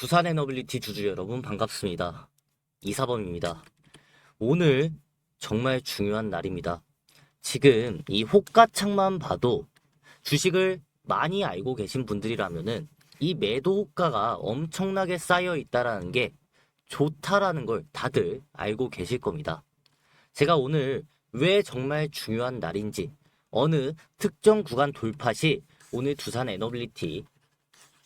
두산 에너빌리티 주주 여러분 반갑습니다. 이사범입니다. 오늘 정말 중요한 날입니다. 지금 이 호가창만 봐도 주식을 많이 알고 계신 분들이라면은 이 매도 호가가 엄청나게 쌓여 있다라는 게 좋다라는 걸 다들 알고 계실 겁니다. 제가 오늘 왜 정말 중요한 날인지 어느 특정 구간 돌파 시 오늘 두산 에너빌리티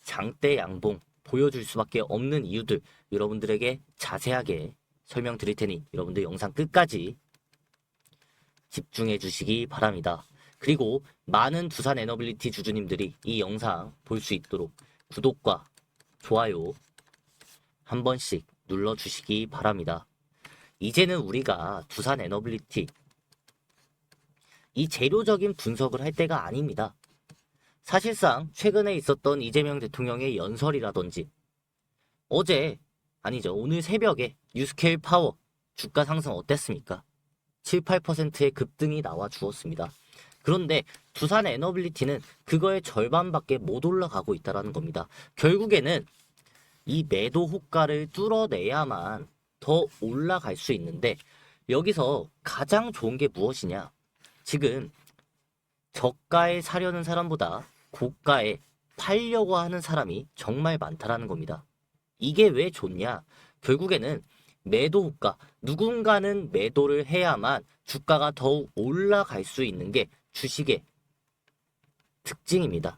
장대 양봉 보여줄 수밖에 없는 이유들 여러분들에게 자세하게 설명드릴 테니 여러분들 영상 끝까지 집중해 주시기 바랍니다. 그리고 많은 두산 에너빌리티 주주님들이 이 영상 볼 수 있도록 구독과 좋아요 한 번씩 눌러 주시기 바랍니다. 이제는 우리가 두산 에너빌리티 이 재료적인 분석을 할 때가 아닙니다. 사실상 최근에 있었던 이재명 대통령의 연설이라든지 어제 아니죠 오늘 새벽에 뉴스케일 파워 주가 상승 어땠습니까? 7, 8%의 급등이 나와 주었습니다. 그런데 두산 에너빌리티는 그거의 절반밖에 못 올라가고 있다는 겁니다. 결국에는 이 매도 호가를 뚫어내야만 더 올라갈 수 있는데 여기서 가장 좋은 게 무엇이냐? 지금 저가에 사려는 사람보다 고가에 팔려고 하는 사람이 정말 많다라는 겁니다. 이게 왜 좋냐? 결국에는 매도 호가, 누군가는 매도를 해야만 주가가 더욱 올라갈 수 있는 게 주식의 특징입니다.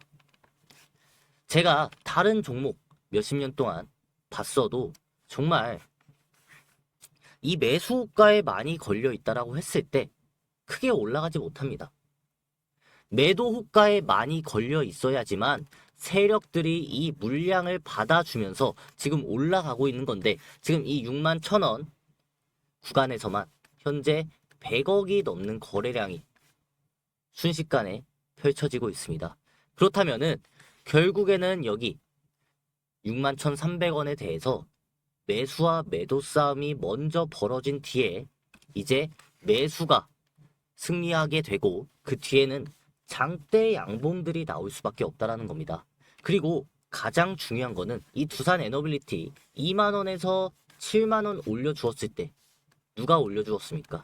제가 다른 종목 몇십 년 동안 봤어도 정말 이 매수 호가에 많이 걸려 있다라고 했을 때 크게 올라가지 못합니다. 매도 호가에 많이 걸려 있어야지만 세력들이 이 물량을 받아주면서 지금 올라가고 있는 건데 지금 이 6만 천 원 구간에서만 현재 100억이 넘는 거래량이 순식간에 펼쳐지고 있습니다. 그렇다면은 결국에는 여기 6만 1,300원에 대해서 매수와 매도 싸움이 먼저 벌어진 뒤에 이제 매수가 승리하게 되고 그 뒤에는 장대 양봉들이 나올 수밖에 없다라는 겁니다. 그리고 가장 중요한 거는 이 두산 에너빌리티 2만 원에서 7만 원 올려 주었을 때 누가 올려 주었습니까?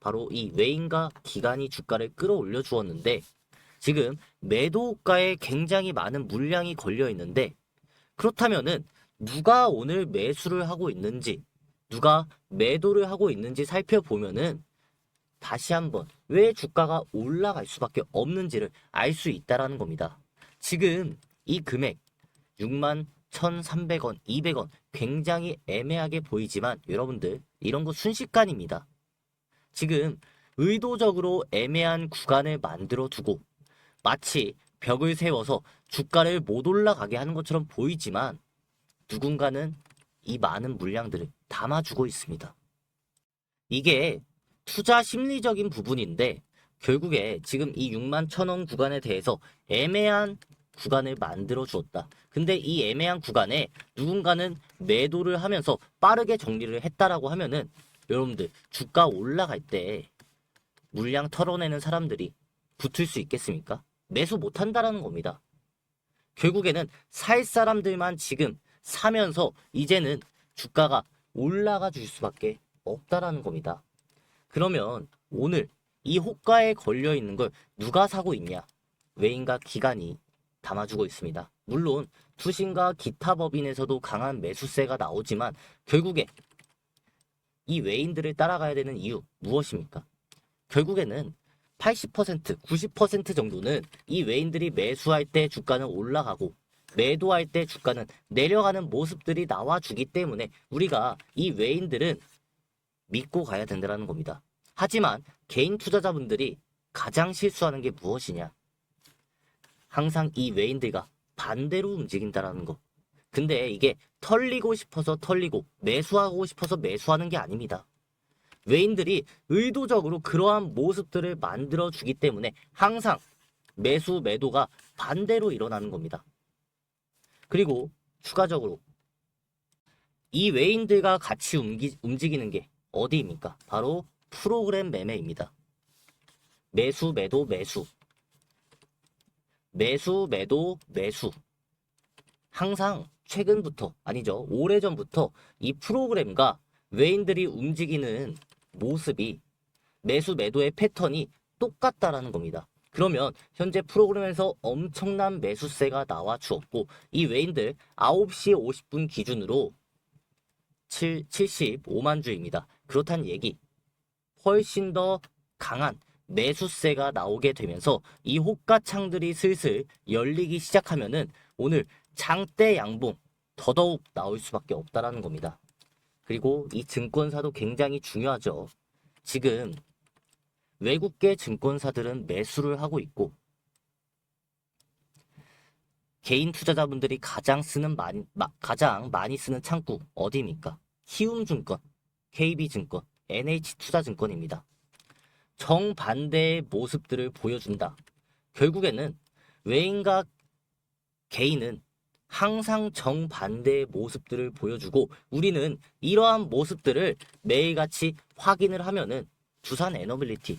바로 이 외인과 기관이 주가를 끌어올려 주었는데 지금 매도 호가에 굉장히 많은 물량이 걸려 있는데 그렇다면은 누가 오늘 매수를 하고 있는지 누가 매도를 하고 있는지 살펴보면은 다시 한번 왜 주가가 올라갈 수밖에 없는지를 알 수 있다라는 겁니다. 지금 이 금액 6만 1,300원, 200원 굉장히 애매하게 보이지만 여러분들 이런 거 순식간입니다. 지금 의도적으로 애매한 구간을 만들어 두고 마치 벽을 세워서 주가를 못 올라가게 하는 것처럼 보이지만 누군가는 이 많은 물량들을 담아주고 있습니다. 이게 투자 심리적인 부분인데 결국에 지금 이 6만 천 원 구간에 대해서 애매한 구간을 만들어 주었다. 근데 이 애매한 구간에 누군가는 매도를 하면서 빠르게 정리를 했다라고 하면은 여러분들 주가 올라갈 때 물량 털어내는 사람들이 붙을 수 있겠습니까? 매수 못 한다라는 겁니다. 결국에는 살 사람들만 지금 사면서 이제는 주가가 올라가 줄 수밖에 없다라는 겁니다. 그러면 오늘 이 호가에 걸려 있는 걸 누가 사고 있냐? 외인과 기관이 담아주고 있습니다. 물론 투신과 기타 법인에서도 강한 매수세가 나오지만 결국에 이 외인들을 따라가야 되는 이유 무엇입니까? 결국에는 80%, 90% 정도는 이 외인들이 매수할 때 주가는 올라가고 매도할 때 주가는 내려가는 모습들이 나와주기 때문에 우리가 이 외인들은 믿고 가야 된다는 겁니다. 하지만 개인 투자자분들이 가장 실수하는 게 무엇이냐? 항상 이 외인들과 반대로 움직인다라는 거. 근데 이게 털리고 싶어서 털리고 매수하고 싶어서 매수하는 게 아닙니다. 외인들이 의도적으로 그러한 모습들을 만들어 주기 때문에 항상 매수 매도가 반대로 일어나는 겁니다. 그리고 추가적으로 이 외인들과 같이 움직이는 게 어디입니까? 바로 프로그램 매매입니다. 매수 매도 매수 매수 매도 매수 항상 최근부터 아니죠 오래전부터 이 프로그램과 외인들이 움직이는 모습이 매수 매도의 패턴이 똑같다라는 겁니다. 그러면 현재 프로그램에서 엄청난 매수세가 나와 주었고 이 외인들 9시 50분 기준으로 7, 75만 주입니다. 그렇다는 얘기 훨씬 더 강한 매수세가 나오게 되면서 이 호가창들이 슬슬 열리기 시작하면은 오늘 장대 양봉 더더욱 나올 수밖에 없다라는 겁니다. 그리고 이 증권사도 굉장히 중요하죠. 지금 외국계 증권사들은 매수를 하고 있고 개인 투자자분들이 가장 쓰는 많이, 마- 가장 많이 쓰는 창구 어디입니까? 키움증권, KB증권, NH투자증권입니다. 정반대의 모습들을 보여준다. 결국에는 외인과 개인은 항상 정반대의 모습들을 보여주고 우리는 이러한 모습들을 매일같이 확인을 하면은 두산 에너빌리티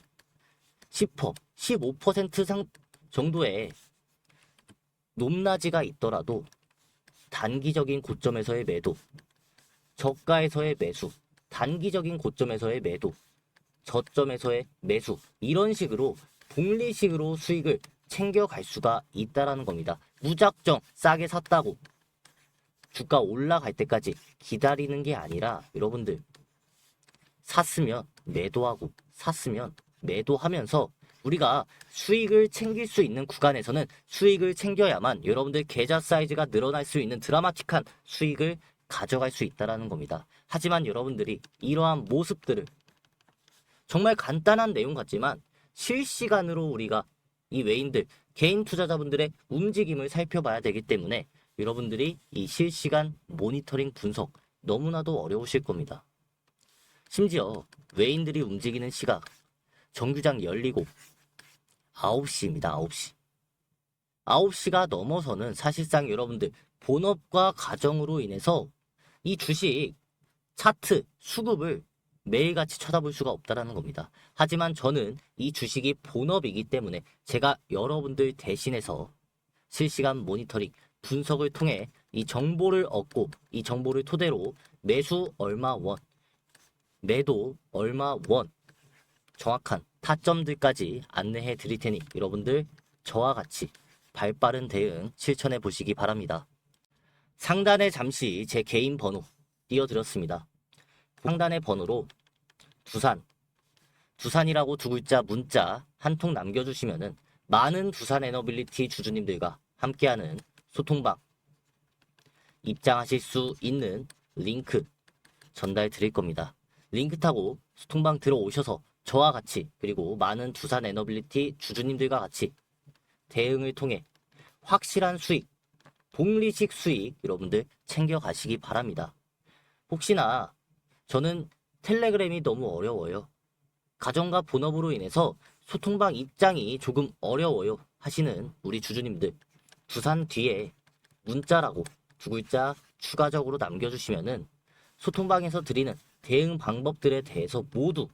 10%, 15% 상, 정도의 높낮이가 있더라도 단기적인 고점에서의 매도, 저가에서의 매수, 단기적인 고점에서의 매도, 저점에서의 매수 이런 식으로 복리식으로 수익을 챙겨갈 수가 있다라는 겁니다. 무작정 싸게 샀다고 주가 올라갈 때까지 기다리는 게 아니라 여러분들 샀으면 매도하고 샀으면 매도하면서 우리가 수익을 챙길 수 있는 구간에서는 수익을 챙겨야만 여러분들 계좌 사이즈가 늘어날 수 있는 드라마틱한 수익을 가져갈 수 있다라는 겁니다. 하지만 여러분들이 이러한 모습들을 정말 간단한 내용 같지만 실시간으로 우리가 이 외인들 개인 투자자분들의 움직임을 살펴봐야 되기 때문에 여러분들이 이 실시간 모니터링 분석 너무나도 어려우실 겁니다. 심지어 외인들이 움직이는 시각 정규장 열리고 9시입니다. 9시. 9시가 넘어서는 사실상 여러분들 본업과 가정으로 인해서 이 주식 차트 수급을 매일같이 쳐다볼 수가 없다라는 겁니다. 하지만 저는 이 주식이 본업이기 때문에 제가 여러분들 대신해서 실시간 모니터링 분석을 통해 이 정보를 얻고 이 정보를 토대로 매수 얼마 원, 매도 얼마 원 정확한 타점들까지 안내해 드릴 테니 여러분들 저와 같이 발 빠른 대응 실천해 보시기 바랍니다. 상단에 잠시 제 개인 번호 띄워드렸습니다. 상단의 번호로 두산, 두산이라고 두 글자 문자 한 통 남겨주시면은 많은 두산 에너빌리티 주주님들과 함께하는 소통방 입장하실 수 있는 링크 전달 드릴 겁니다. 링크 타고 소통방 들어오셔서 저와 같이 그리고 많은 두산 에너빌리티 주주님들과 같이 대응을 통해 확실한 수익, 복리식 수익 여러분들 챙겨가시기 바랍니다. 혹시나 저는 텔레그램이 너무 어려워요. 가정과 본업으로 인해서 소통방 입장이 조금 어려워요 하시는 우리 주주님들 두산 뒤에 문자라고 두 글자 추가적으로 남겨주시면은 소통방에서 드리는 대응 방법들에 대해서 모두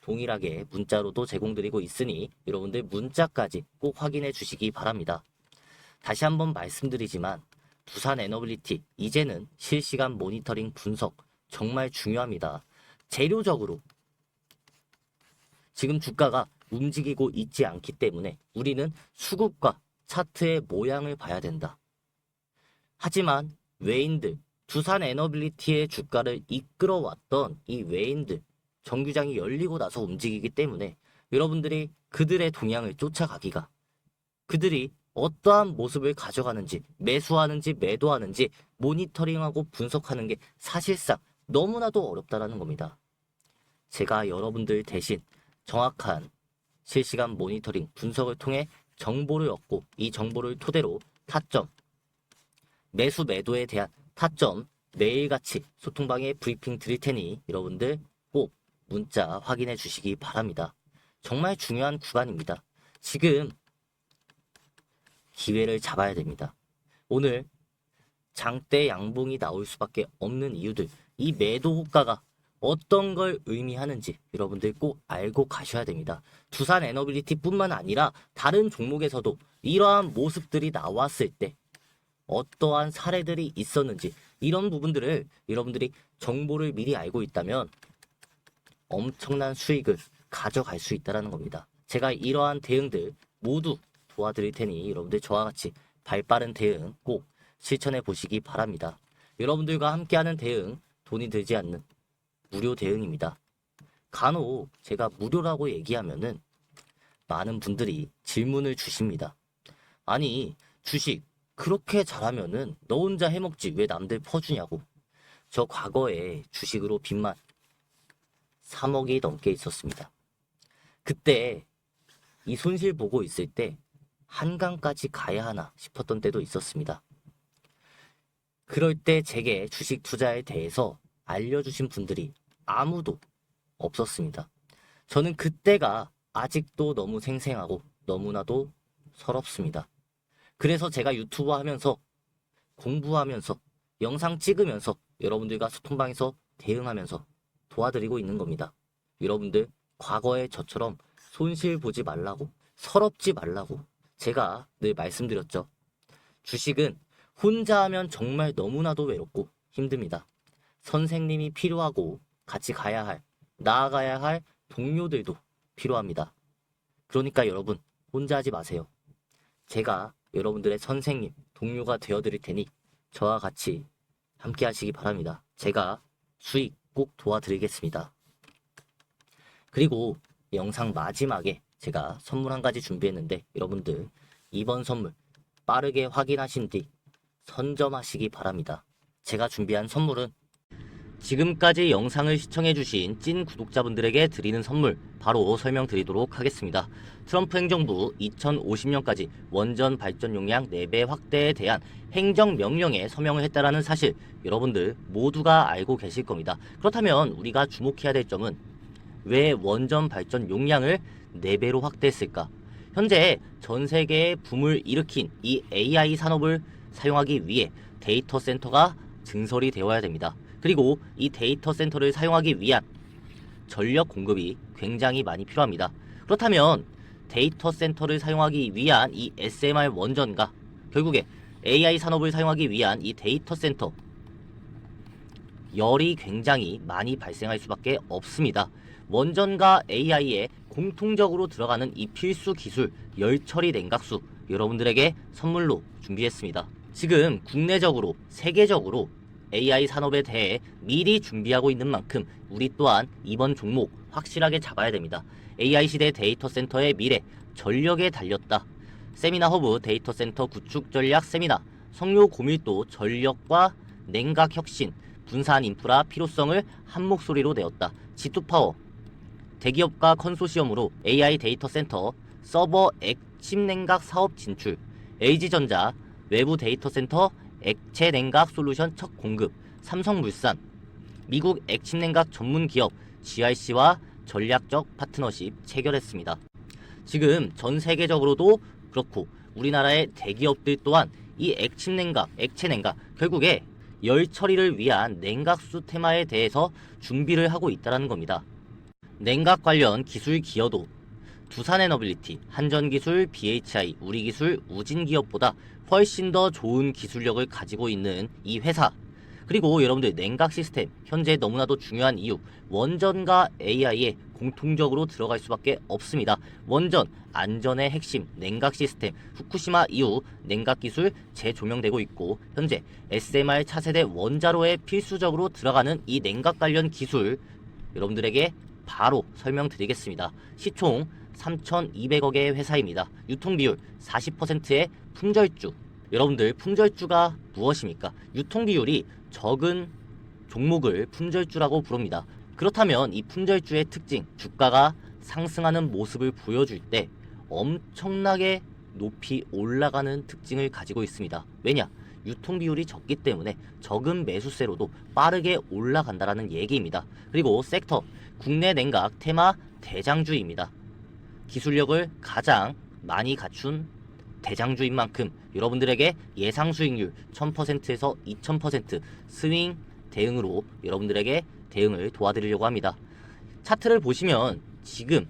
동일하게 문자로도 제공드리고 있으니 여러분들 문자까지 꼭 확인해 주시기 바랍니다. 다시 한번 말씀드리지만 두산 에너빌리티 이제는 실시간 모니터링 분석 정말 중요합니다. 재료적으로 지금 주가가 움직이고 있지 않기 때문에 우리는 수급과 차트의 모양을 봐야 된다. 하지만 외인들, 두산 에너빌리티의 주가를 이끌어왔던 이 외인들, 정규장이 열리고 나서 움직이기 때문에 여러분들이 그들의 동향을 쫓아가기가 그들이 어떠한 모습을 가져가는지 매수하는지 매도하는지 모니터링하고 분석하는 게 사실상 너무나도 어렵다라는 겁니다. 제가 여러분들 대신 정확한 실시간 모니터링 분석을 통해 정보를 얻고 이 정보를 토대로 타점 매수 매도에 대한 타점 매일같이 소통방에 브리핑 드릴 테니 여러분들 꼭 문자 확인해 주시기 바랍니다. 정말 중요한 구간입니다. 지금 기회를 잡아야 됩니다. 오늘 장대 양봉이 나올 수밖에 없는 이유들, 이 매도 호가가 어떤 걸 의미하는지 여러분들 꼭 알고 가셔야 됩니다. 두산 에너빌리티뿐만 아니라 다른 종목에서도 이러한 모습들이 나왔을 때 어떠한 사례들이 있었는지 이런 부분들을 여러분들이 정보를 미리 알고 있다면 엄청난 수익을 가져갈 수 있다는 겁니다. 제가 이러한 대응들 모두 도와드릴 테니 여러분들 저와 같이 발빠른 대응 꼭 실천해 보시기 바랍니다. 여러분들과 함께하는 대응 돈이 들지 않는 무료 대응입니다. 간혹 제가 무료라고 얘기하면은 많은 분들이 질문을 주십니다. 아니, 주식 그렇게 잘하면은 너 혼자 해먹지 왜 남들 퍼주냐고. 저 과거에 주식으로 빚만 3억이 넘게 있었습니다. 그때 이 손실 보고 있을 때 한강까지 가야 하나 싶었던 때도 있었습니다. 그럴 때 제게 주식 투자에 대해서 알려주신 분들이 아무도 없었습니다. 저는 그때가 아직도 너무 생생하고 너무나도 서럽습니다. 그래서 제가 유튜브 하면서 공부하면서 영상 찍으면서 여러분들과 소통방에서 대응하면서 도와드리고 있는 겁니다. 여러분들 과거에 저처럼 손실 보지 말라고 서럽지 말라고 제가 늘 말씀드렸죠. 주식은 혼자 하면 정말 너무나도 외롭고 힘듭니다. 선생님이 필요하고 같이 가야 할 나아가야 할 동료들도 필요합니다. 그러니까 여러분 혼자 하지 마세요. 제가 여러분들의 선생님, 동료가 되어드릴 테니 저와 같이 함께 하시기 바랍니다. 제가 수익 꼭 도와드리겠습니다. 그리고 영상 마지막에 제가 선물 한 가지 준비했는데 여러분들 이번 선물 빠르게 확인하신 뒤 선점하시기 바랍니다. 제가 준비한 선물은 지금까지 영상을 시청해주신 찐 구독자분들에게 드리는 선물 바로 설명드리도록 하겠습니다. 트럼프 행정부 2050년까지 원전 발전 용량 4배 확대에 대한 행정명령에 서명을 했다라는 사실 여러분들 모두가 알고 계실 겁니다. 그렇다면 우리가 주목해야 될 점은 왜 원전 발전 용량을 4배로 확대했을까? 현재 전 세계에 붐을 일으킨 이 AI 산업을 사용하기 위해 데이터 센터가 증설이 되어야 됩니다. 그리고 이 데이터 센터를 사용하기 위한 전력 공급이 굉장히 많이 필요합니다. 그렇다면 데이터 센터를 사용하기 위한 이 SMR 원전과 결국에 AI 산업을 사용하기 위한 이 데이터 센터 열이 굉장히 많이 발생할 수밖에 없습니다. 원전과 AI에 공통적으로 들어가는 이 필수 기술 열 처리 냉각수 여러분들에게 선물로 준비했습니다. 지금 국내적으로 세계적으로 AI 산업에 대해 미리 준비하고 있는 만큼 우리 또한 이번 종목 확실하게 잡아야 됩니다. AI 시대 데이터 센터의 미래 전력에 달렸다. 세미나 허브 데이터 센터 구축 전략 세미나 성료 고밀도 전력과 냉각 혁신 분산 인프라 필요성을 한 목소리로 내었다. G2 파워 대기업과 컨소시엄으로 AI 데이터 센터 서버 액침 냉각 사업 진출 LG전자 외부 데이터 센터 액체 냉각 솔루션 첫 공급 삼성물산 미국 액침 냉각 전문 기업 GRC와 전략적 파트너십 체결했습니다. 지금 전 세계적으로도 그렇고 우리나라의 대기업들 또한 이 액침 냉각, 액체 냉각 결국에 열 처리를 위한 냉각수 테마에 대해서 준비를 하고 있다는 겁니다. 냉각 관련 기술 기여도 두산에너빌리티, 한전기술, BHI, 우리기술, 우진기업보다 훨씬 더 좋은 기술력을 가지고 있는 이 회사. 그리고 여러분들 냉각 시스템 현재 너무나도 중요한 이유 원전과 AI에 공통적으로 들어갈 수밖에 없습니다. 원전 안전의 핵심 냉각 시스템 후쿠시마 이후 냉각 기술 재조명되고 있고 현재 SMR 차세대 원자로에 필수적으로 들어가는 이 냉각 관련 기술 여러분들에게 바로 설명드리겠습니다. 시총 3,200억의 회사입니다. 유통비율 40%의 품절주. 여러분들 품절주가 무엇입니까? 유통비율이 적은 종목을 품절주라고 부릅니다. 그렇다면 이 품절주의 특징, 주가가 상승하는 모습을 보여줄 때 엄청나게 높이 올라가는 특징을 가지고 있습니다. 왜냐? 유통 비율이 적기 때문에 적은 매수세로도 빠르게 올라간다라는 얘기입니다. 그리고 섹터, 국내 냉각 테마 대장주입니다. 기술력을 가장 많이 갖춘 대장주인 만큼 여러분들에게 예상 수익률 1000%에서 2000% 스윙 대응으로 여러분들에게 대응을 도와드리려고 합니다. 차트를 보시면 지금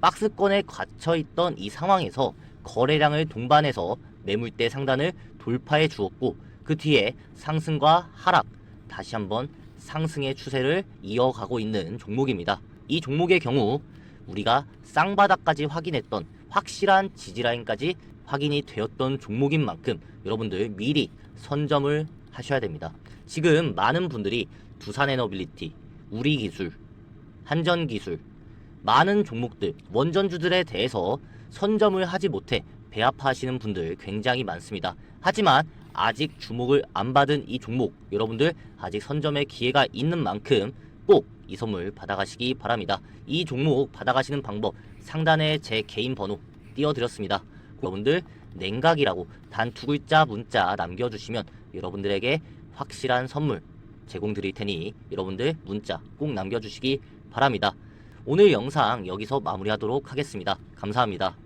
박스권에 갇혀 있던 이 상황에서 거래량을 동반해서 매물대 상단을 돌파해 주었고 그 뒤에 상승과 하락 다시 한번 상승의 추세를 이어가고 있는 종목입니다. 이 종목의 경우 우리가 쌍바닥까지 확인했던 확실한 지지라인까지 확인이 되었던 종목인 만큼 여러분들 미리 선점을 하셔야 됩니다. 지금 많은 분들이 두산에너빌리티, 우리기술, 한전기술, 많은 종목들, 원전주들에 대해서 선점을 하지 못해 배아파하시는 분들 굉장히 많습니다. 하지만 아직 주목을 안 받은 이 종목 여러분들 아직 선점의 기회가 있는 만큼 꼭 이 선물 받아가시기 바랍니다. 이 종목 받아가시는 방법 상단에 제 개인 번호 띄워드렸습니다. 여러분들 냉각이라고 단 두 글자 문자 남겨주시면 여러분들에게 확실한 선물 제공드릴 테니 여러분들 문자 꼭 남겨주시기 바랍니다. 오늘 영상 여기서 마무리하도록 하겠습니다. 감사합니다.